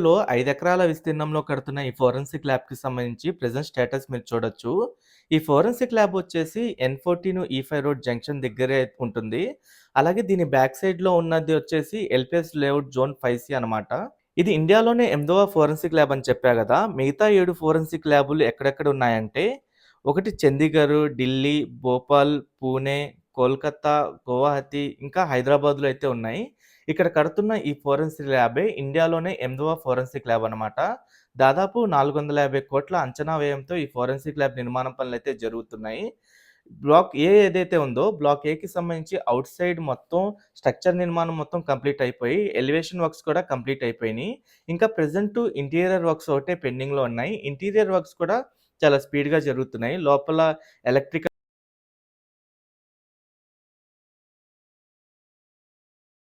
లో ఐదు ఎకరాల విస్తీర్ణంలో కడుతున్న ఈ ఫోరెన్సిక్ ల్యాబ్‌కి సంబంధించి ప్రెసెంట్ స్టేటస్ మీరు చూడొచ్చు. ఈ ఫోరెన్సిక్ ల్యాబ్ వచ్చేసి ఎన్14 ఈ5 రోడ్ జంక్షన్ దగ్గరే ఉంటుంది. అలాగే దీని బ్యాక్ సైడ్‌లో ఉన్నది వచ్చేసి ఎల్‌పిఎస్ లేఅవుట్ జోన్ 5సి అనమాట. ఇది ఇండియాలోనే ఎనిమిదవ ఫోరెన్సిక్ ల్యాబ్ అని చెప్పా కదా మిగతా ఏడు ఫోరెన్సిక్ ల్యాబులు ఎక్కడెక్కడ ఉన్నాయంటే, ఒకటి చండీగఢ్, ఢిల్లీ, భోపాల్, పూణే, కోల్కతా, గువాహతి ఇంకా హైదరాబాద్‌లో అయితే ఉన్నాయి. ఇక్కడ కడుతున్న ఈ ఫోరెన్సిక్ ల్యాబే ఇండియాలోనే ఎనిమిదవ ఫోరెన్సిక్ ల్యాబ్ అనమాట. దాదాపు నాలుగు వందల యాభై కోట్ల అంచనా వ్యయంతో ఈ ఫోరెన్సిక్ ల్యాబ్ నిర్మాణం అయితే జరుగుతున్నాయి. బ్లాక్ ఏ ఏదైతే ఉందో బ్లాక్ ఏకి సంబంధించి అవుట్ సైడ్ మొత్తం స్ట్రక్చర్ నిర్మాణం మొత్తం కంప్లీట్ అయిపోయి, ఎలివేషన్ వర్క్స్ కూడా కంప్లీట్ అయిపోయినాయి ఇంకా ప్రెజెంట్ ఇంటీరియర్ వర్క్స్ ఒకటే పెండింగ్‌లో ఉన్నాయి. ఇంటీరియర్ వర్క్స్ కూడా చాలా స్పీడ్‌గా జరుగుతున్నాయి. లోపల ఎలక్ట్రికల్